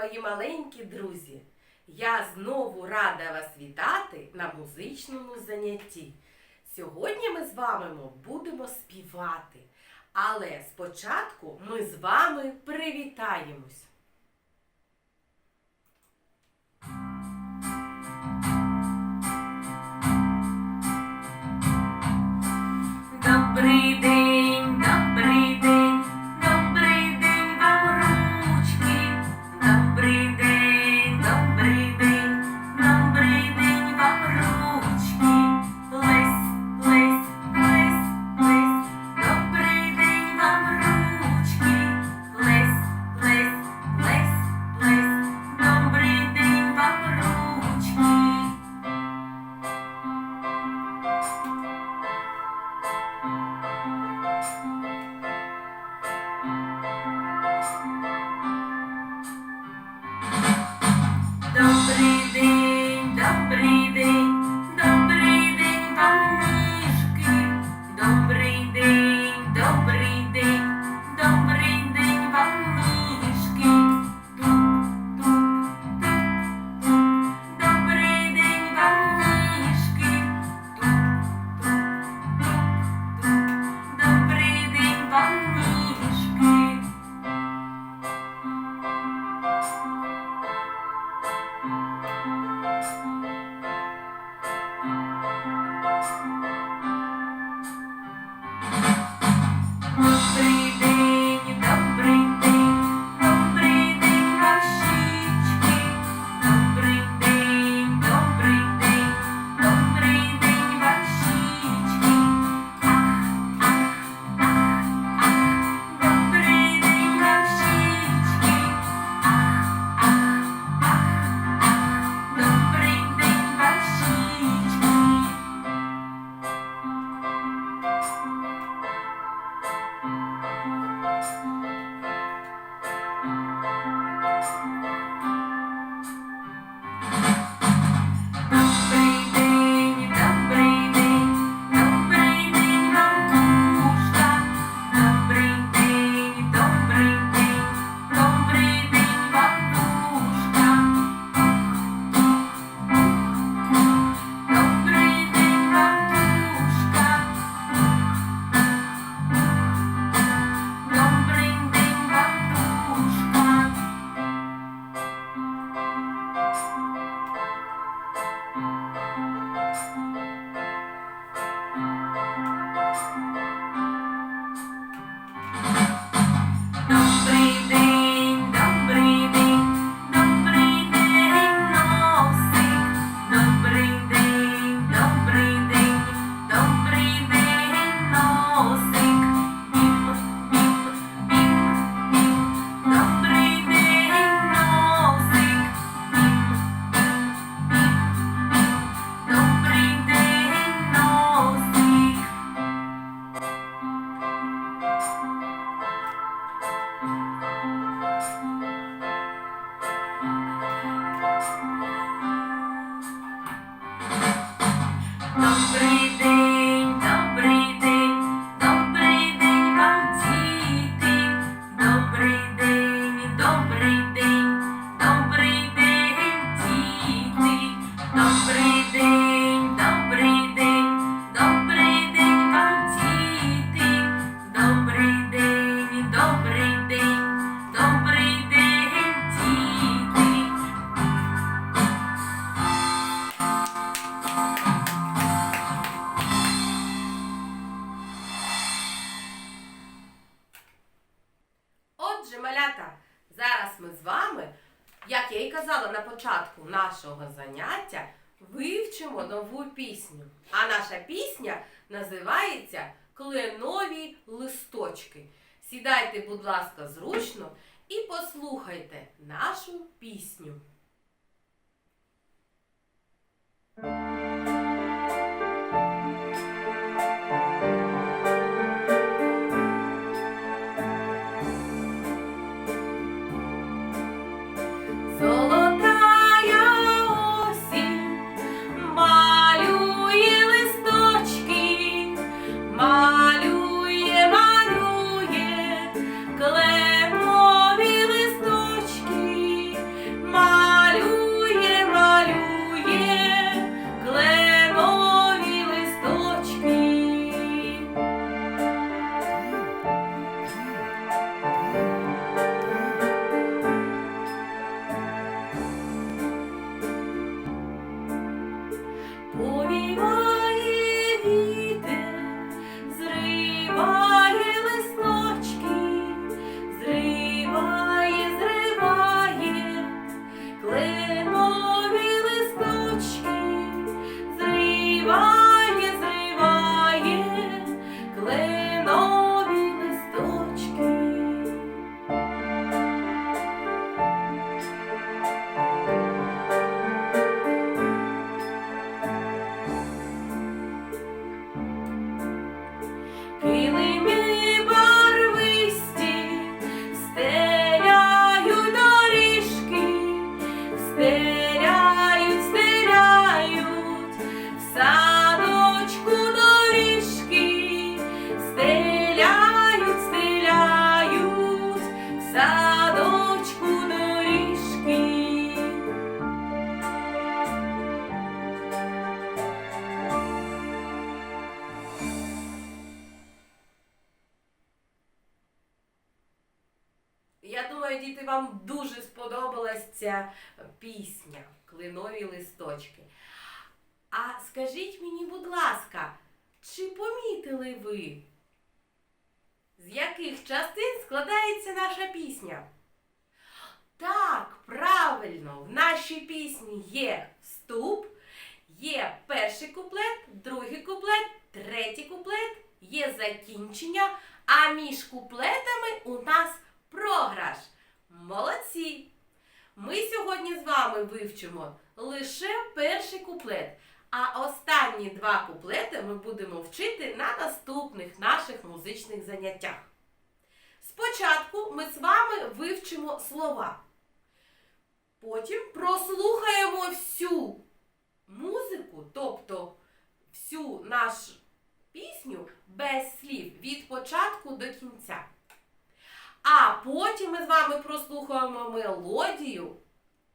мої маленькі друзі! Я знову рада вас вітати на музичному занятті. Сьогодні ми з вами будемо співати, але спочатку ми з вами привітаємось. на початку нашого заняття вивчимо нову пісню. А наша пісня називається Кленові листочки. Сідайте, будь ласка, зручно і послухайте нашу пісню. Клинові листочки. А скажіть мені, будь ласка, чи помітили ви, з яких частин складається наша пісня? Так, правильно, в нашій пісні є вступ, є перший куплет, другий куплет, третій куплет, є закінчення, а між куплетами у нас програш. Молодці! Ми сьогодні з вами вивчимо лише перший куплет, а останні два куплети ми будемо вчити на наступних наших музичних заняттях. Спочатку ми з вами вивчимо слова. Потім прослухаємо всю музику, тобто всю нашу пісню без слів від початку до кінця. А потім ми з вами прослухаємо мелодію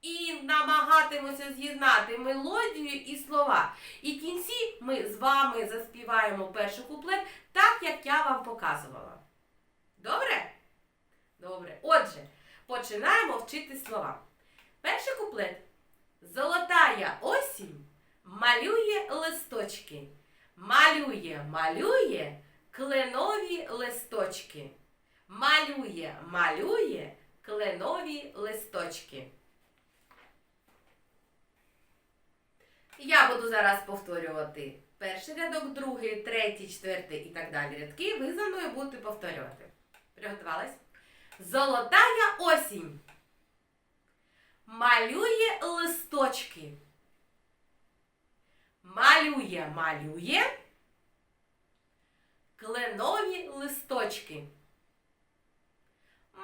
і намагатимося з'єднати мелодію і слова. І в кінці ми з вами заспіваємо перший куплет так, як я вам показувала. Добре? Добре. Отже, починаємо вчити слова. Перший куплет. Золотая осінь малює листочки. Малює, малює кленові листочки. Малює, малює кленові листочки. Я буду зараз повторювати перший рядок, другий, третій, четвертий і так далі рядки. Ви за мною будете повторювати. Приготувались? Золотая осінь малює листочки. Малює, малює кленові листочки.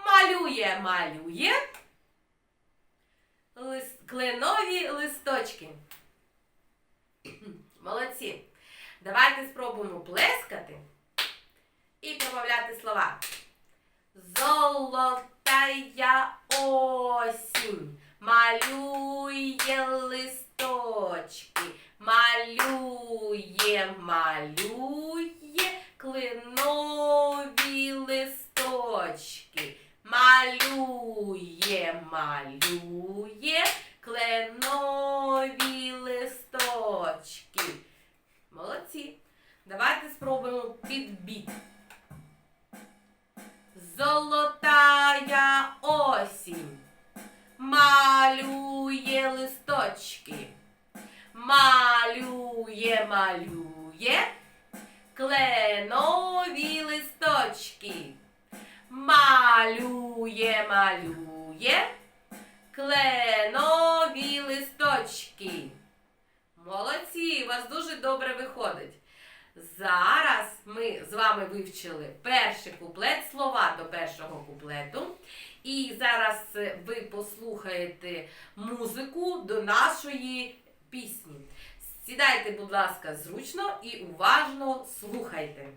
Малює, малює лис... кленові листочки. Молодці. Давайте спробуємо плескати і промовляти слова. Золотая осінь малює листочки, малює, малює клинові листочки, малює, малює кленові листочки. Молодці. Давайте спробуємо вами вивчили перший куплет, слова до першого куплету. І зараз е, ви послухаєте музику до нашої пісні. Сідайте, будь ласка, зручно і уважно слухайте.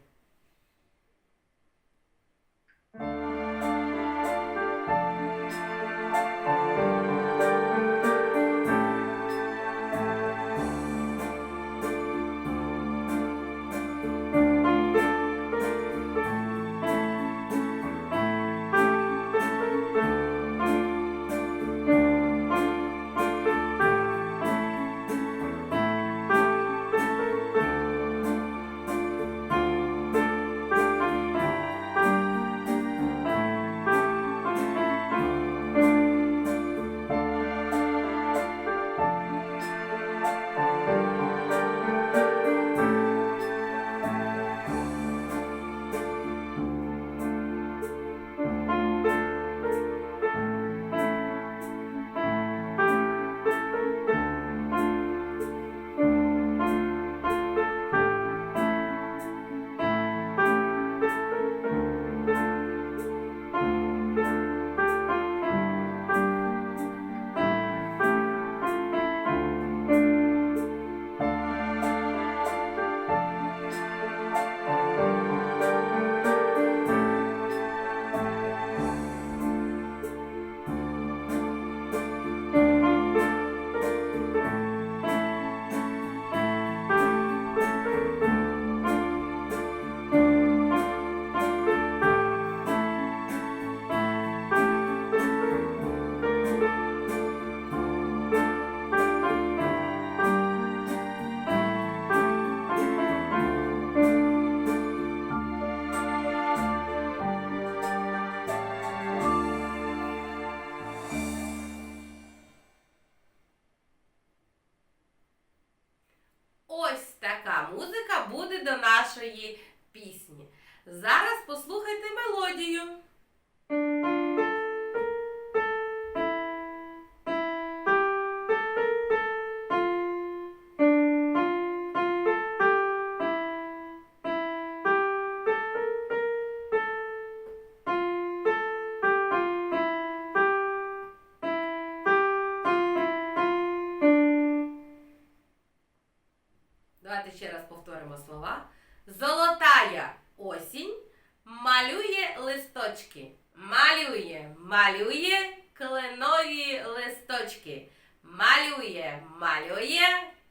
Нашої Малює, кленові листочки. Малює, малює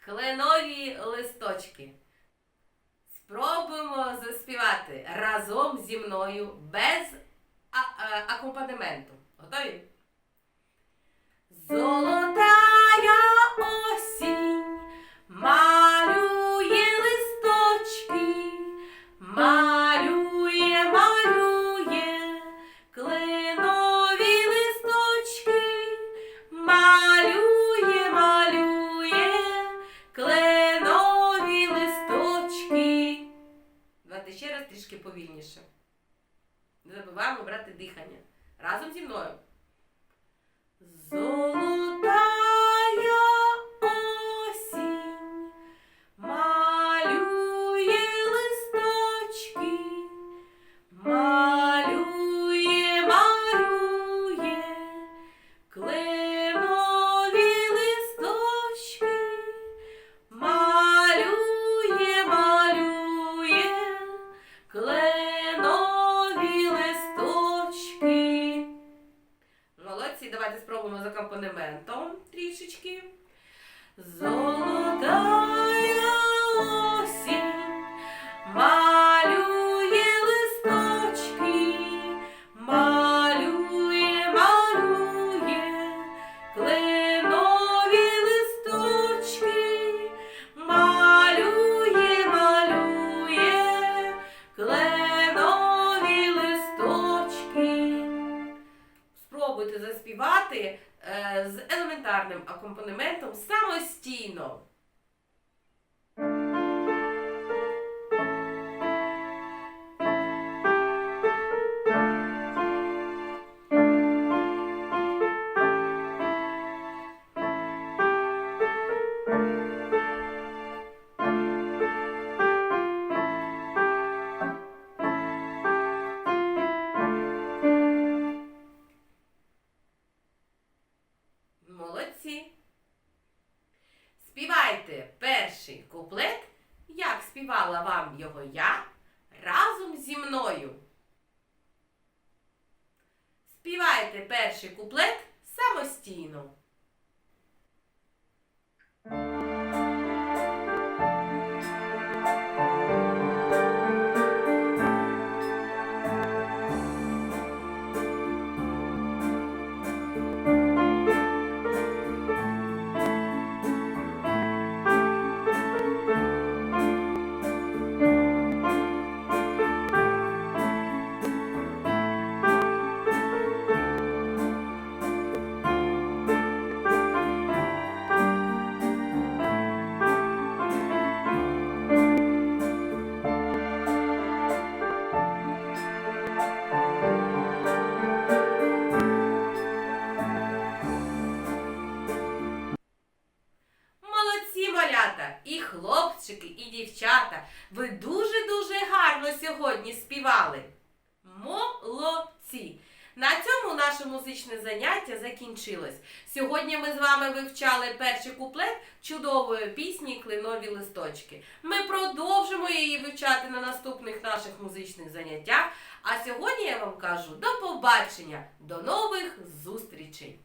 кленові листочки. Спробуємо заспівати разом зі мною без а- акомпанементу. Готові? Золотая Не забуваємо брати дихання. Разом зі мною. Золотая Молодці, давайте спробуємо з акомпанементом трішечки. Золотая заспівати е, з елементарним акомпанементом самостійно. Молодці. Співайте перший куплет, як співала вам його я, разом зі мною. Співайте перший куплет самостійно. Малята, і хлопчики, і дівчата. Ви дуже-дуже гарно сьогодні співали. Молодці! На цьому наше музичне заняття закінчилось. Сьогодні ми з вами вивчали перший куплет чудової пісні Клинові листочки. Ми продовжимо її вивчати на наступних наших музичних заняттях. А сьогодні я вам кажу до побачення, до нових зустрічей!